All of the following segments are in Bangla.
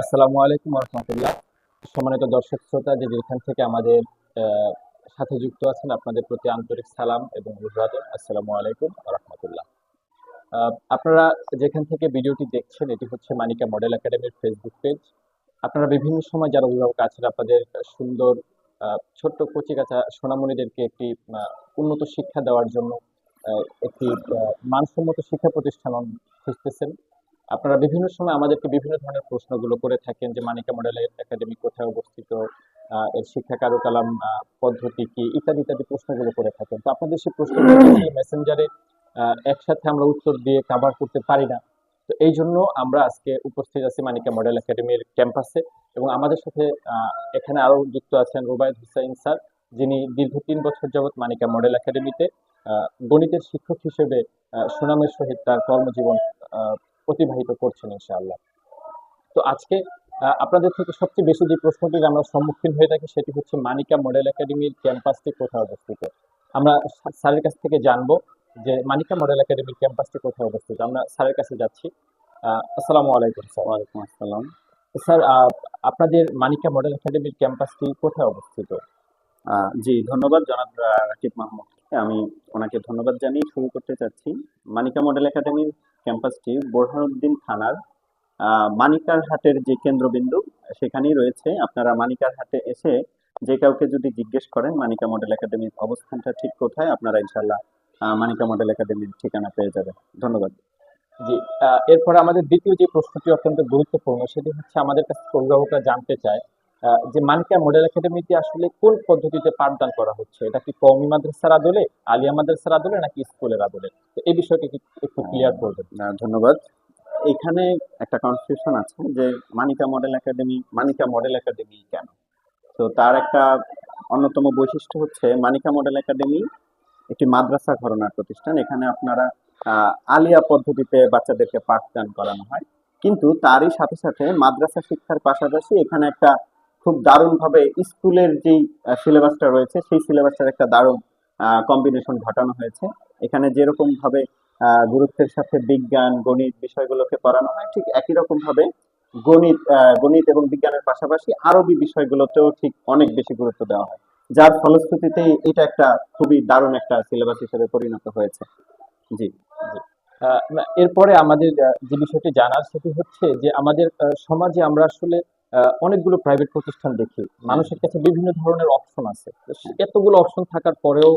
আসসালামু আলাইকুম রহমতুল্লাহ সম্মানিত দর্শক শ্রোতা, যে যেখান থেকে আমাদের সাথে যুক্ত আছেন, আপনাদের প্রতি আন্তরিক সালাম এবং অভিবাদন। আসসালামু আলাইকুম রহমতুল্লাহ আপনারা যেখান থেকে ভিডিওটি দেখছেন, এটি হচ্ছে মানিকা মডেল একাডেমির ফেসবুক পেজ। আপনারা বিভিন্ন সময় যারা অভিভাবক আছেন, আপনাদের সুন্দর ছোট্ট কচিকাচা সোনামণিদেরকে একটি উন্নত শিক্ষা দেওয়ার জন্য একটি মানসম্মত শিক্ষা প্রতিষ্ঠান খুঁজতেছেন। আপনারা বিভিন্ন সময় আমাদেরকে বিভিন্ন ধরনের প্রশ্নগুলো করে থাকেন যে মানিকা মডেল একাডেমি কোথায় অবস্থিত এর শিক্ষা কারুকালাম পদ্ধতি কি ইত্যাদি ইত্যাদি প্রশ্নগুলো করে থাকেন। তো আপনাদের সেই প্রশ্নগুলো মেসেঞ্জারে একসাথে আমরা উত্তর দিয়ে কাভার করতে পারি না। তো এই জন্য আমরা আজকে উপস্থিত আছি মানিকা মডেল একাডেমির ক্যাম্পাসে এবং আমাদের সাথে আহ, এখানে আরও যুক্ত আছেন রুবায়দ হুসাইন স্যার যিনি দীর্ঘ তিন বছর যাবৎ মানিকা মডেল একাডেমিতে আহ, গণিতের শিক্ষক হিসেবে সুনামের সহিত তার কর্মজীবন আহ, অতিবাহিত করছেন ইনশাআল্লাহ। তো আজকে আপনাদের থেকে সবচেয়ে বেশি যে প্রশ্নটির আমরা সম্মুখীন হয়ে থাকি সেটি হচ্ছে মানিকা মডেল একাডেমির ক্যাম্পাসটি কোথায় অবস্থিত? আমরা স্যারের কাছ থেকে জানব যে মানিকা মডেল একাডেমির ক্যাম্পাসটি কোথায় অবস্থিত। আমরা স্যারের কাছে যাচ্ছি। আসসালামু আলাইকুম স্যার। ওয়ালাইকুম আসসালাম। স্যার আপনাদের মানিকা মডেল একাডেমির ক্যাম্পাসটি কোথায় অবস্থিত? জি ধন্যবাদ জনাব রাকিব মাহমুদকে আমি ওনাকে ধন্যবাদ জানিয়ে শুরু করতে চাচ্ছি। মানিকা মডেল একাডেমির ক্যাম্পাসটি বোরহানুদ্দিন থানার মানিকার হাটের যে কেন্দ্রবিন্দু, সেখানেই রয়েছে। আপনারা মানিকার হাটে এসে যে কাউকে যদি জিজ্ঞেস করেন, মানিকা মডেল একাডেমির অবস্থানটা ঠিক কোথায়, আপনারা ইনশাল্লাহ মানিকা মডেল একাডেমির ঠিকানা পেয়ে যাবেন। ধন্যবাদ। জি এরপরে আমাদের দ্বিতীয় যে প্রশ্নটি অত্যন্ত গুরুত্বপূর্ণ, সেটি হচ্ছে আমাদের কাছে অভিভাবকরা জানতে চায় যে মানিকা মডেল একাডেমিতে আসলে কোন পদ্ধতিতে পাঠদান করা হচ্ছে? এটা কি কওমি মাদ্রাসার আদলে আলিয়া মাদ্রাসার আদলে নাকি স্কুলের আদলে? তো এই বিষয়টি একটু ক্লিয়ার করবেন? ধন্যবাদ। এখানে একটা কনফিউশন আছে যে Manika model academy Manika model academy কেন? তো তার একটা অন্যতম বৈশিষ্ট্য হচ্ছে মানিকা মডেল একাডেমি একটি মাদ্রাসা ঘরনার প্রতিষ্ঠান। এখানে আপনারা আলিয়া পদ্ধতিতে বাচ্চাদেরকে পাঠদান করানো হয়। কিন্তু তারই সাথে সাথে মাদ্রাসা শিক্ষার পাশাপাশি এখানে একটা খুব দারুণভাবে স্কুলের যেই সিলেবাসটা রয়েছে সেই সিলেবাসটার একটা দারুণ কম্বিনেশন ঘটানো হয়েছে। এখানে যেরকম ভাবে আহ, গুরুত্বের সাথে বিজ্ঞান গণিত বিষয়গুলোকে পড়ানো হয় ঠিক একই রকম ভাবে গণিত গণিত এবং বিজ্ঞানের পাশাপাশি আরবি বিষয়গুলোতেও ঠিক অনেক বেশি গুরুত্ব দেওয়া হয়। যার ফলশ্রুতিতে এটা একটা খুবই দারুণ একটা সিলেবাস হিসেবে পরিণত হয়েছে। জি আহ, এরপরে আমাদের যে বিষয়টি জানার সেটি হচ্ছে যে আমাদের সমাজে আমরা আসলে অনেকগুলো প্রাইভেট প্রতিষ্ঠান দেখি। মানুষের কাছে বিভিন্ন ধরনের অপশন আছে। এতগুলো অপশন থাকার পরেও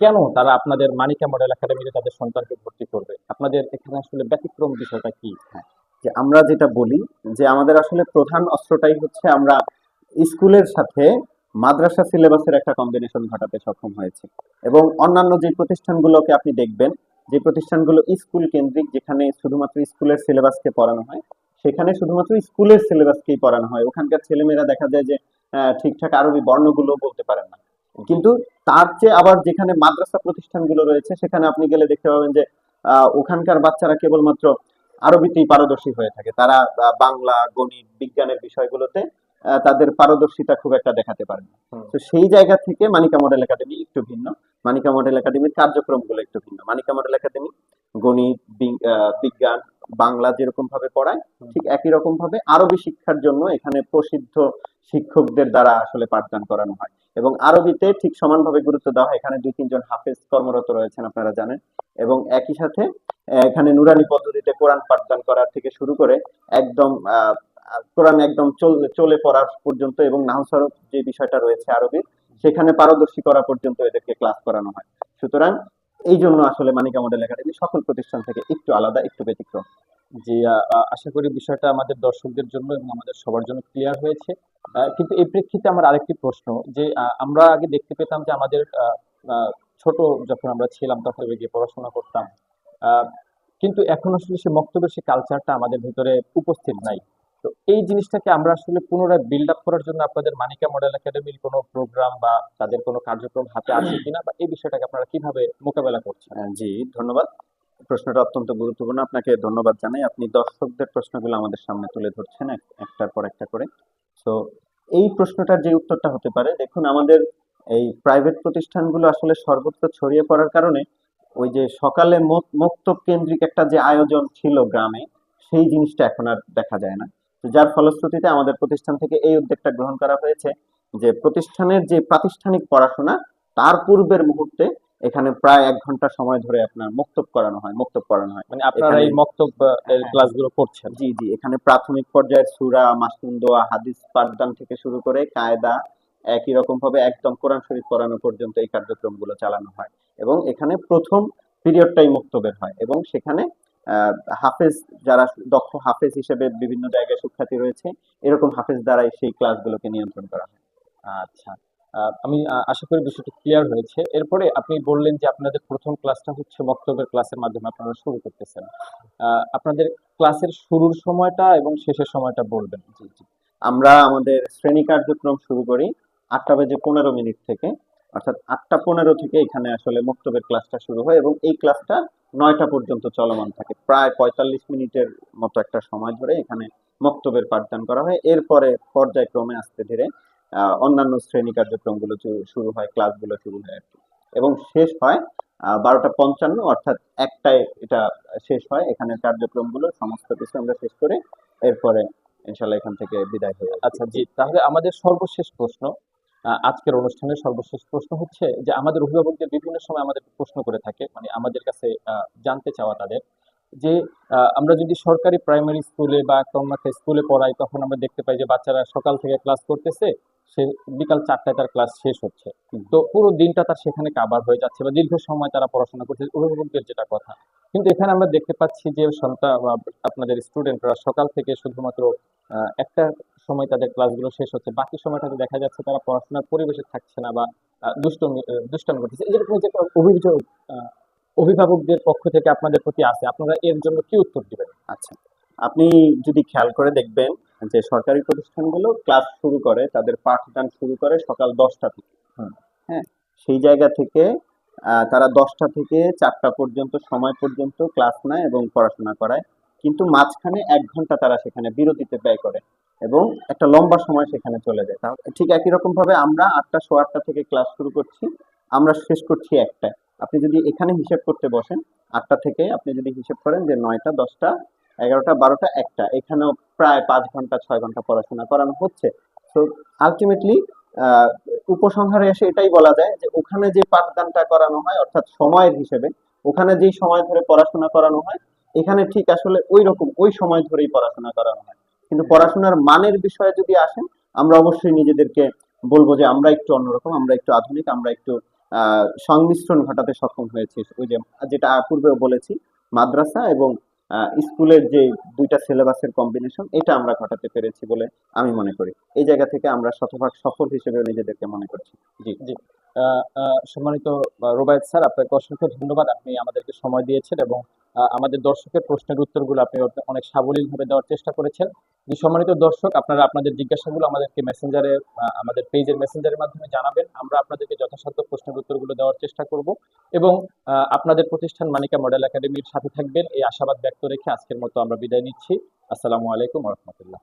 কেন তারা আপনাদের মানিকা মডেল একাডেমিতে তাদের সন্তানকে ভর্তি করবে? আপনাদের এখানে আসলে ব্যতিক্রম বিষয়টা কি? যে আমরা যেটা বলি, যে আমাদের আসলে প্রধান অস্ত্রটাই হচ্ছে আমরা স্কুলের সাথে মাদ্রাসা সিলেবাসের একটা কম্বিনেশন ঘটাতে সক্ষম হয়েছে। এবং অন্যান্য যে প্রতিষ্ঠানগুলোকে আপনি দেখবেন, যে প্রতিষ্ঠানগুলো স্কুল কেন্দ্রিক, যেখানে শুধুমাত্র স্কুলের সিলেবাসকে পড়ানো হয় সেখানে শুধুমাত্র স্কুলের সিলেবাসকেই পড়ানো হয়। ওখানকার ছেলেমেয়েরা দেখা যায় যে ঠিকঠাক আরবি বর্ণগুলো বলতে পারেন না। কিন্তু তার চেয়ে আবার যেখানে মাদ্রাসা প্রতিষ্ঠানগুলো রয়েছে সেখানে আপনি গেলে দেখতে পাবেন যে ওখানকার বাচ্চারা কেবলমাত্র আরবিতেই পারদর্শী হয়ে থাকে। তারা বাংলা গণিত বিজ্ঞানের বিষয়গুলোতে তাদের পারদর্শিতা খুব একটা দেখাতে পারে না। তো সেই জায়গা থেকে মানিকা মডেল একাডেমি একটু ভিন্ন। মানিকা মডেল একাডেমির কার্যক্রমগুলো একটু ভিন্ন। মানিকা মডেল একাডেমি গণিত বিজ্ঞান বাংলা যেরকম ভাবে পড়ায় ঠিক একই রকম ভাবে আরবি শিক্ষার জন্য এখানে প্রসিদ্ধ শিক্ষকদের দ্বারা আসলে পাঠদান করানো হয়। এবং আরবিতে ঠিক সমানভাবে গুরুত্ব দেওয়া হয়। এখানে দুই তিনজন হাফেজ কর্মরত রয়েছেন আপনারা জানেন। এবং একই সাথে এখানে নুরানি পদ্ধতিতে কোরআন পাঠদান করার থেকে শুরু করে একদম কোরআন একদম চলে পড়ার পর্যন্ত এবং নাহসরফ যে বিষয়টা রয়েছে আরবির সেখানে পারদর্শী করা পর্যন্ত এদেরকে ক্লাস করানো হয়। সুতরাং এই জন্য আসলে মানিকা মডেল একাডেমি সকল প্রতিষ্ঠান থেকে একটু আলাদা একটু ব্যতিক্রম। আহ, আশা করি বিষয়টা আমাদের দর্শকদের জন্য এবং আমাদের সবার জন্য ক্লিয়ার হয়েছে। কিন্তু এই প্রেক্ষিতে আমার আরেকটি প্রশ্ন যে আমরা আগে দেখতে পেতাম যে আমাদের ছোট যখন আমরা ছিলাম তখন গিয়ে পড়াশোনা করতাম। কিন্তু এখন আসলে সে মক্তবের সে কালচারটা আমাদের ভিতরে উপস্থিত নাই। তো এই জিনিসটাকে আমরা আসলে পুনরায় বিল্ড আপ করার জন্য আপনাদের মানিকা মডেল একাডেমির কোনো প্রোগ্রাম বা তাদের কোনো কার্যক্রম হাতে আছে কিনা বা এই বিষয়টাকে আপনারা কীভাবে মোকাবেলা করছেন? জি, ধন্যবাদ। প্রশ্নটা অত্যন্ত গুরুত্বপূর্ণ। আপনাকে ধন্যবাদ জানাই। আপনি দর্শকদের প্রশ্নগুলো আমাদের সামনে তুলে ধরছেন এক- একটার পর একটা করে। তো এই প্রশ্নটার যে উত্তরটা হতে পারে, দেখুন, আমাদের এই প্রাইভেট প্রতিষ্ঠানগুলো আসলে সর্বত্র ছড়িয়ে পড়ার কারণে ওই যে সকালে মক- মক্তব কেন্দ্রিক একটা যে আয়োজন ছিল গ্রামে, সেই জিনিসটা এখন আর দেখা যায় না। তো যার ফলশ্রুতিতে আমাদের প্রতিষ্ঠান থেকে এই উদ্যোগটা গ্রহণ করা হয়েছে যে প্রতিষ্ঠানের যে প্রাতিষ্ঠানিক পড়াশোনা তার পূর্বের মুহূর্তে এখানে প্রায় এক ঘণ্টা সময় ধরে আপনার মুক্তব করানো হয় মুক্তব করানো হয়। মানে আপনারা এই মক্তব্য এর হ্যাঁ। ক্লাসগুলো করছেন? জি জি এখানে প্রাথমিক পর্যায়ের সূরা মাসনুন দোয়া হাদিস পাঠদান থেকে শুরু করে কায়দা একই রকম ভাবে একদম কোরআন শরীফ পড়ানো পর্যন্ত এই কার্যক্রমগুলো চালানো হয়। এবং এখানে প্রথম পিরিয়ডটাই মুক্তবের হয় এবং সেখানে হাফেজ যারা দক্ষ হাফেজ হিসেবে বিভিন্ন জায়গায় সুখ্যাতি রয়েছে এরকম হাফেজ দ্বারাই সেই ক্লাসগুলোকে নিয়ন্ত্রণ করা হয়। আচ্ছা। আমি আশা করি বিষয়টা ক্লিয়ার হয়েছে। এরপরে আপনি বললেন যে আপনাদের প্রথম ক্লাসটা হচ্ছে বক্তব্যের ক্লাসের মাধ্যমে আপনারা শুরু করতেছেন। আপনাদের ক্লাসের শুরুর সময়টা এবং শেষের সময়টা বলবেন। জি জি। আমরা আমাদের শ্রেণি কার্যক্রম শুরু করি আটটা বেজে পনেরো মিনিট থেকে অর্থাৎ আটটা পনেরো থেকে এখানে আসলে মুক্তবের ক্লাসটা শুরু হয় এবং এই ক্লাসটা নয়টা পর্যন্ত চলমান থাকে। প্রায় পঁয়তাল্লিশ মিনিটের মতো একটা সময় ধরে এখানে মক্তবের পাঠদান করা হয়। এরপরে পর্যায়ক্রমে আস্তে ধীরে অন্যান্য শ্রেণি কার্যক্রমগুলো শুরু হয়, ক্লাসগুলো শুরু হয় আর কি। এবং শেষ হয় বারোটা পঞ্চান্ন, অর্থাৎ একটায় এটা শেষ হয়। এখানে কার্যক্রমগুলো, সমস্ত কিছু আমরা শেষ করে এরপরে ইনশাল্লাহ এখান থেকে বিদায় হয়ে। আচ্ছা জি। তাহলে আমাদের সর্বশেষ প্রশ্ন আজকের অনুষ্ঠানের সর্বশেষ প্রশ্ন হচ্ছে যে আমাদের অভিভাবকদের বিভিন্ন সময় আমাদের প্রশ্ন করে থাকে মানে আমাদের কাছে জানতে চাওয়া তাদের যে আমরা যদি সরকারি প্রাইমারি স্কুলে বা একটা স্কুলে পড়াই, তখন আমরা দেখতে পাই যে বাচ্চারা সকাল থেকে ক্লাস করতেছে, সে বিকাল চারটায় তার ক্লাস শেষ হচ্ছে। তো পুরো দিনটা তার সেখানে কাবার হয়ে যাচ্ছে বা দীর্ঘ সময় তারা পড়াশোনা করছে, অভিভাবকদের যেটা কথা। কিন্তু এখানে আমরা দেখতে পাচ্ছি যে সন্তান আপনাদের স্টুডেন্টরা সকাল থেকে শুধুমাত্র একটা সময় তাদের ক্লাসগুলো শেষ হচ্ছে। বাকি সময়টাতে দেখা যাচ্ছে তারা পড়াশোনার পরিবেশে থাকছে না বা দুষ্টমি দুষ্টামি করতেছে এরকম যে অভিযোগ অভিভাবকদের পক্ষ থেকে আপনাদের প্রতি আছে আপনারা এর জন্য কি উত্তর দিবেন? আচ্ছা। আপনি যদি খেয়াল করে দেখবেন যে সরকারি প্রতিষ্ঠানগুলো ক্লাস শুরু করে তাদের পাঠদান শুরু করে সকাল দশটা থেকে। হ্যাঁ? সেই জায়গা থেকে আহ, তারা দশটা থেকে চারটা পর্যন্ত সময় পর্যন্ত ক্লাস নেয় এবং পড়াশোনা করায়। কিন্তু মাঝখানে এক ঘণ্টা তারা সেখানে বিরতিতে ব্যয় করে। এবং একটা লম্বা সময় সেখানে চলে যায়। তাহলে ঠিক একই রকম ভাবে আমরা আটটা, সোয়া আটটা থেকে ক্লাস শুরু করছি। আমরা শেষ করছি একটা। আপনি যদি এখানে হিসাব করতে বসেন, আটটা থেকে আপনি যদি হিসাব করেন যে নয়টা, দশটা, এগারোটা, বারোটা, একটা। এখানেও প্রায় পাঁচ ঘণ্টা, ছয় ঘণ্টা পড়াশোনা করানো হচ্ছে। তো আলটিমেটলি উপসংহারে এসে এটাই বলা যায় যে ওখানে যে পাঠদানটা করানো হয়, অর্থাৎ সময়ের হিসেবে, ওখানে যেই সময় ধরে পড়াশোনা করানো হয়, এখানে ঠিক আসলে ওই রকম, ওই সময় ধরেই পড়াশোনা করানো হয়। কিন্তু পড়াশোনার মানের বিষয়ে যদি আসেন, আমরা অবশ্যই নিজেদেরকে বলব যে আমরা একটু অন্যরকম, আমরা একটু আধুনিক, আমরা একটু সংমিশ্রণ ঘটাতে সক্ষম হয়েছি। ওই যে, যেটা পূর্বেও বলেছি, মাদ্রাসা এবং স্কুলের যে দুইটা সিলেবাসের কম্বিনেশন এটা আমরা ঘটাতে পেরেছি বলে আমি মনে করি। এই জায়গা থেকে আমরা শতভাগ সফল হিসেবে নিজেদেরকে মনে করছি। জি। জি। সম্মানিত রোবায়েত স্যার, আপনাকে অসংখ্য ধন্যবাদ। আপনি আমাদেরকে সময় দিয়েছেন এবং আমাদের দর্শকের প্রশ্নের উত্তরগুলো আপনি অনেক সাবলীলভাবে দেওয়ার চেষ্টা করেছেন। যে সম্মানিত দর্শক, আপনারা আপনাদের জিজ্ঞাসাগুলো আমাদেরকে মেসেঞ্জারে আমাদের পেজের মেসেঞ্জারের মাধ্যমে জানাবেন। আমরা আপনাদেরকে যথাসাধ্য প্রশ্নের উত্তরগুলো দেওয়ার চেষ্টা করব এবং আপনাদের প্রতিষ্ঠান মানিকা মডেল একাডেমির সাথে থাকবেন। এই আশাবাদ ব্যক্ত রেখে আজকের মতো আমরা বিদায় নিচ্ছি। আসসালামু আলাইকুম রহমতুল্লাহ।